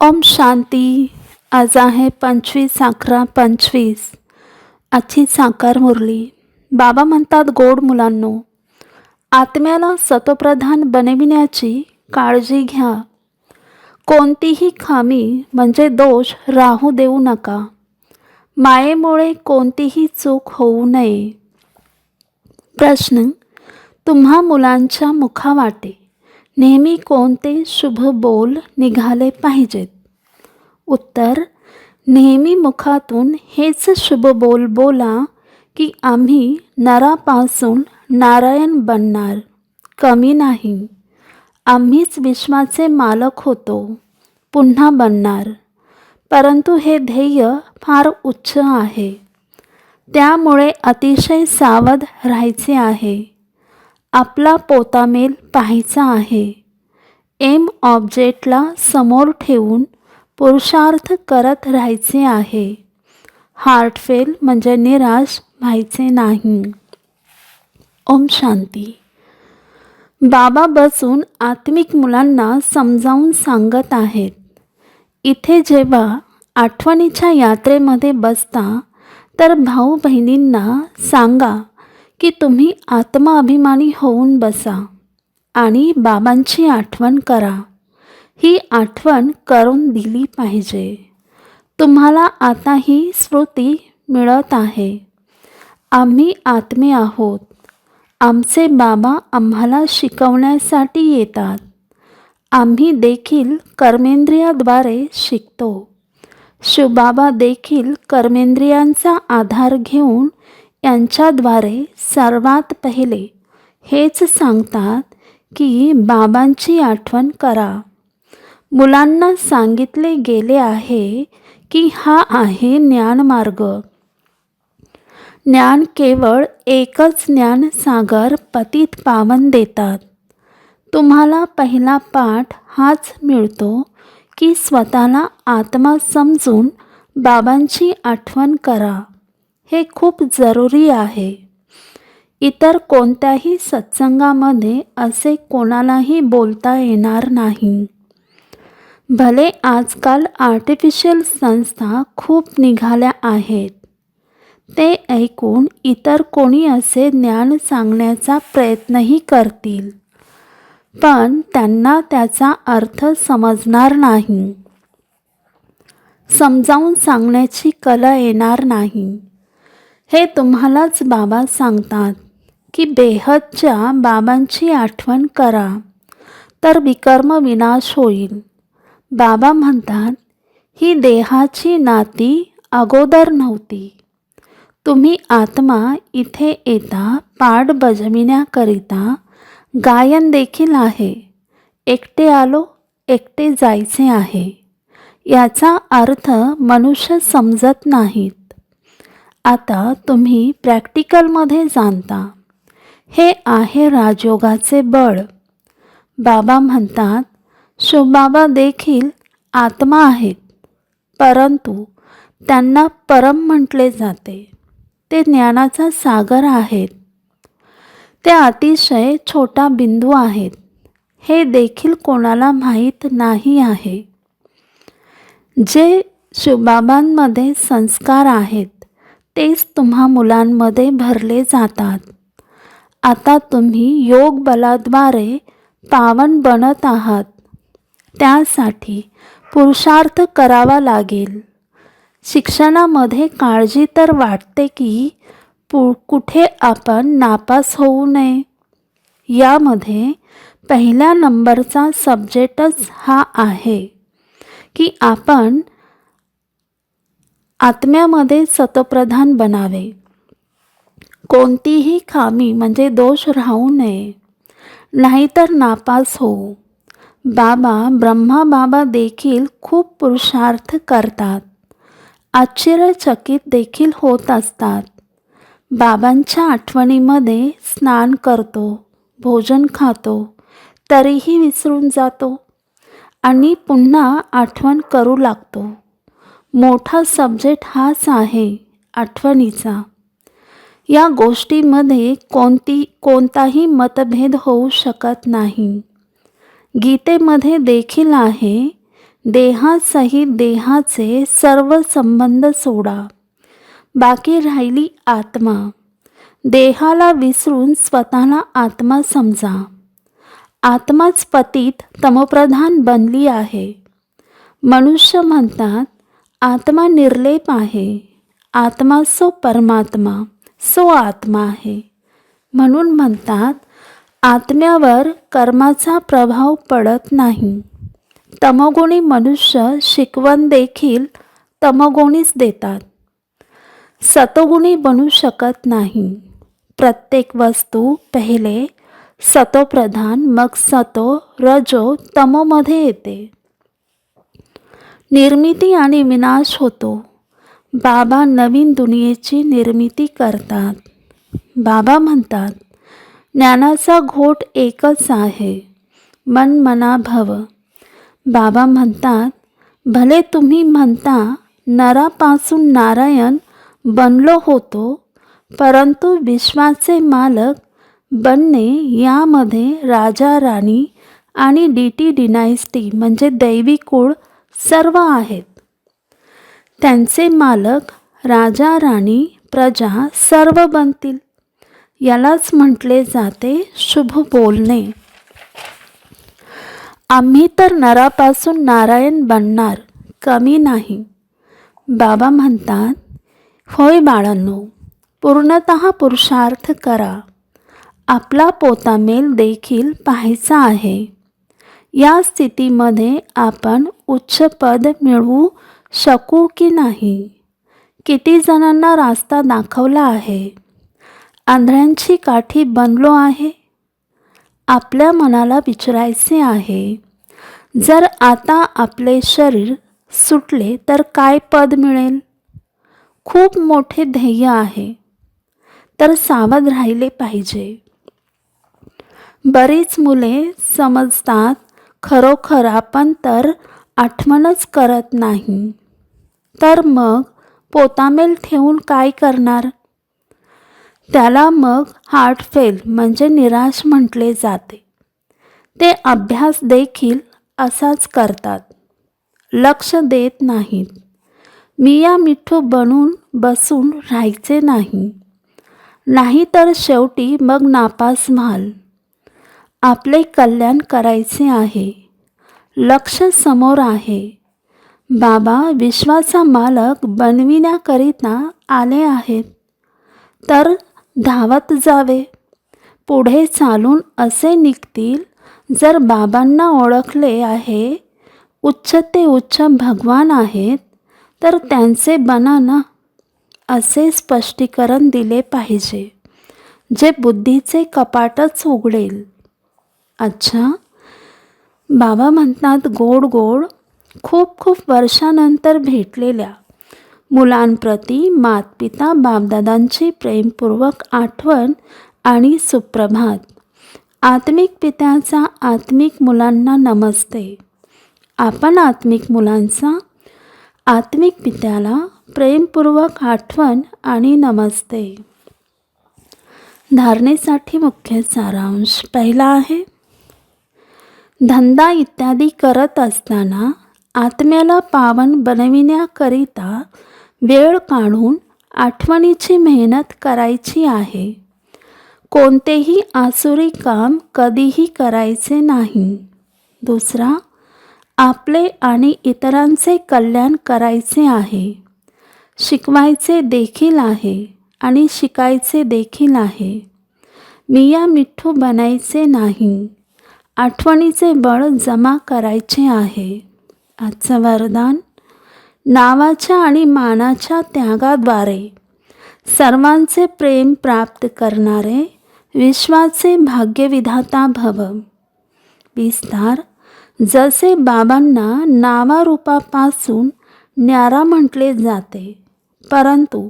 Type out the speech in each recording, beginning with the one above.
ओम शांती. आज आहे पंचवीस अकरा पंचवीस. आजची साकार मुरली. बाबा म्हणतात गोड मुलांनो. आत्म्याला सतप्रधान बनविण्याची काळजी घ्या. कोणतीही खामी म्हणजे दोष राहू देऊ नका. मायेमुळे कोणतीही चूक होऊ नये. प्रश्न तुम्हा मुलांच्या मुखावाटे. नेहमी कोणते शुभ बोल निघाले पाहिजेत? उत्तर नेहमी मुखातून हेच शुभ बोल बोला की आम्ही नरापासून नारायण बनणार. कमी नाही. आम्हीच विश्वाचे मालक होतो पुन्हा बनणार. परंतु हे ध्येय फार उच्च आहे. त्यामुळे अतिशय सावध राहायचे आहे. आपला पोतामेल पाहायचा आहे. एम ऑब्जेक्टला समोर ठेवून पुरुषार्थ करत राहायचे आहे. हार्टफेल म्हणजे निराश व्हायचे नाही. ओम शांती. बाबा बसून आत्मिक मुलांना समजावून सांगत आहेत. इथे जेव्हा आठवणीच्या यात्रेमध्ये बसता तर भाऊ बहिणींना सांगा की तुम्ही आत्माभिमानी होऊन बसा आणि बाबांची आठवण करा. ही आठवण करून दिली पाहिजे. तुम्हाला आता ही स्मृती मिळत आहे. आम्ही आत्मे आहोत. आमचे बाबा आम्हाला शिकवण्यासाठी येतात. आम्ही देखील कर्मेंद्रियाद्वारे शिकतो. शिवबाबा देखील कर्मेंद्रियांचा आधार घेऊन यांच्याद्वारे सर्वात पहिले हेच सांगतात की बाबांची आठवण करा. मुलांना सांगितले गेले आहे की हा आहे ज्ञानमार्ग. ज्ञान केवळ एकच ज्ञान सागर पतीत पावन देतात. तुम्हाला पहिला पाठ हाच मिळतो की स्वतःला आत्मा समजून बाबांची आठवण करा. हे खूप जरुरी आहे. इतर कोणत्याही सत्संगामध्ये असे कोणालाही बोलता येणार नाही. भले आजकाल आर्टिफिशियल संस्था खूप निघाल्या आहेत. ते ऐकून इतर कोणी असे ज्ञान सांगण्याचा प्रयत्नही करतील. पण त्यांना त्याचा अर्थ समजणार नाही. समजावून सांगण्याची कला येणार नाही. हे तुम्हालाच बाबा सांगतात की बेहदच्या बाबांची आठवण करा तर विकर्म विनाश होईल. बाबा म्हणतात ही देहाची नाती अगोदर नव्हती. तुम्ही आत्मा इथे येता पाठ बजविण्याकरिता गायन देखील आहे. एकटे आलो एकटे जायचे आहे. याचा अर्थ मनुष्य समजत नाहीत. आता तुम्ही प्रॅक्टिकलमध्ये जाणता. हे आहे राजयोगाचे बळ. बाबा म्हणतात शिवबाबा देखील आत्मा आहेत परंतु त्यांना परम म्हटले जाते. ते ज्ञानाचा सागर आहेत. ते अतिशय छोटा बिंदू आहेत. हे देखील कोणाला माहीत नाही आहे. जे शिवबाबांमध्ये संस्कार आहेत तेच तुम्हा मुलांमध्ये भरले जातात. आता तुम्ही योग बलाद्वारे पावन बनत आहात. त्यासाठी पुरुषार्थ करावा लागेल. शिक्षणामध्ये काळजी तर वाटते की पु कुठे आपण नापास होऊ नये. यामध्ये पहिल्या नंबरचा सब्जेक्टच हा आहे. की आपण आत्म्यामध्ये सतप्रधान बनावे. कोणतीही खामी म्हणजे दोष राहू नये. नाहीतर नापास होऊ. बाबा ब्रह्मा बाबा देखील खूप पुरुषार्थ करतात. आश्चर्यचकित देखील होत असतात. बाबांच्या आठवणीमध्ये स्नान करतो भोजन खातो तरीही विसरून जातो आणि पुन्हा आठवण करू लागतो. मोठा सब्जेक्ट हाच आहे आठवणीचा. या गोष्टीमध्ये कोणती कोणताही मतभेद होऊ शकत नाही. गीतेमध्ये देखील आहे देहासहित देहाचे सर्व संबंध सोडा. बाकी राहिली आत्मा. देहाला विसरून स्वतःला आत्मा समजा. आत्माच पतीत तमप्रधान बनली आहे. मनुष्य म्हणतात आत्मा निर्लेप आहे. आत्मा सो परमात्मा सो आत्मा आहे. म्हणून म्हणतात आत्म्यावर कर्माचा प्रभाव पडत नाही. तमोगुणी मनुष्य शिकवण देखील तमोगुणीच देतात. सतोगुणी बनू शकत नाही. प्रत्येक वस्तू पहिले सतोप्रधान मग सतो रजो तमोमध्ये येते. निर्मिती आणि विनाश होतो. बाबा नवीन दुनियेची निर्मिती करतात. बाबा म्हणतात ज्ञानाचा घोट एकच आहे मन मना भव बाबा म्हणतात भले तुम्ही म्हणता नरापासून नारायण बनलो होतो परंतु विश्वाचे मालक बनणे यामध्ये राजा राणी आणि डी टी डिनायस्टी म्हणजे दैवी कुळ सर्व आहेत. त्यांचे मालक राजा राणी प्रजा सर्व बनतील. यालाच म्हटले जाते शुभ बोलणे. आम्ही तर नरापासून नारायण बनणार कमी नाही. बाबा म्हणतात होय बाळांनो पूर्णत पुरुषार्थ करा. आपला पोतामेल देखील पाहायचा आहे. या स्थितीमध्ये आपण उच्च पद मिळवू शकू की नाही? किती जणांना रास्ता दाखवला आहे? आंधळ्यांची काठी बनलो आहे? आपल्या मनाला विचारायचे आहे जर आता आपले शरीर सुटले तर काय पद मिळेल? खूप मोठे ध्येय आहे तर सावध राहिले पाहिजे. बरीच मुले समजतात खरोखर आपण तर आठवणच करत नाही. तर मग पोतामेल ठेवून काय करणार? त्याला मग हार्ट फेल म्हणजे निराश म्हटले जाते. ते अभ्यास देखील असाच करतात. लक्ष देत नाहीत. मिया मिठू बनून बसून राहायचे नाही. नाही तर शेवटी मग नापास व्हाल. आपले कल्याण करायचे आहे. लक्ष समोर आहे. बाबा विश्वाचा मालक बनविण्याकरिता आले आहेत. तर धावत जावे. पुढे चालून असे निघतील जर बाबांना ओळखले आहे. उच्च ते उच्च भगवान आहेत तर त्यांचे बना ना असे स्पष्टीकरण दिले पाहिजे. जे बुद्धीचे कपाटच उघडेल अच्छा. बाबा म्हणतात गोड गोड. खूप खूप वर्षानंतर भेटलेल्या मुलांप्रती मातपिता बापदादांची प्रेमपूर्वक आठवण आणि सुप्रभात. आत्मिक पित्याचा आत्मिक मुलांना नमस्ते. आपण आत्मिक मुलांचा आत्मिक पित्याला प्रेमपूर्वक आठवण आणि नमस्ते. धारणेसाठी मुख्य सारांश पहिला आहे. धंदा इत्यादी करत असताना आत्म्याला पावन बनविण्याकरिता वेळ काढून आठवणीची मेहनत करायची आहे. कोणतेही आसुरी काम कधीही करायचे नाही. दुसरा आपले आणि इतरांचे कल्याण करायचे आहे. शिकवायचे देखील आहे आणि शिकायचे देखील आहे. मिया मिठ्ठू बनायचे नाही. आठवणीचे बळ जमा करायचे आहे. आजचं वरदान नावाच्या आणि मानाच्या त्यागाद्वारे. सर्वांचे प्रेम प्राप्त करणारे विश्वाचे भाग्यविधाता भव. विस्तार जसे बाबांना नावारूपापासून न्यारा म्हटले जाते. परंतु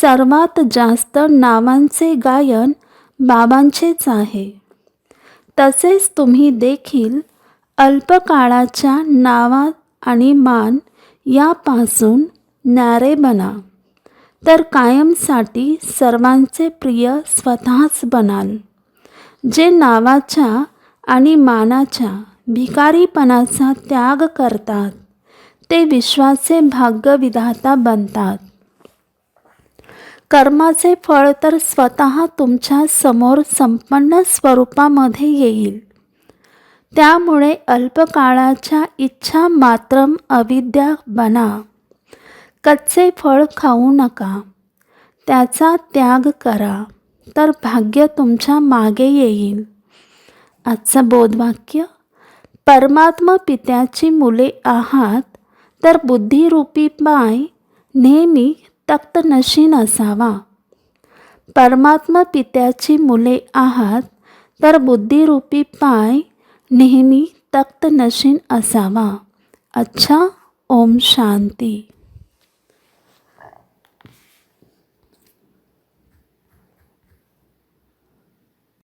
सर्वात जास्त नावांचे गायन बाबांचेच आहे. तसेच तुम्ही देखील अल्पकाळाच्या नावा आणि मान यापासून न्यारे बना. तर कायमसाठी सर्वांचे प्रिय स्वतःच बनाल. जे नावाच्या आणि मानाच्या भिकारीपणाचा त्याग करतात ते विश्वाचे भाग्यविधाता बनतात. कर्माचे फळ तर स्वतः तुमच्यासमोर संपन्न स्वरूपामध्ये येईल. त्यामुळे अल्पकाळाच्या इच्छा मात्रम अविद्या बना. कच्चे फळ खाऊ नका. त्याचा त्याग करा. तर भाग्य तुमच्या मागे येईल. आजचं बोधवाक्य परमात्मा पित्याची मुले आहात तर बुद्धिरूपी पाय नेहमी तक्त नशीन असावा. परमात्मा पित्याची मुले आहात तर बुद्धिरूपी पाय नेहमी तक्त नशीन असावा. अच्छा ओम शांती.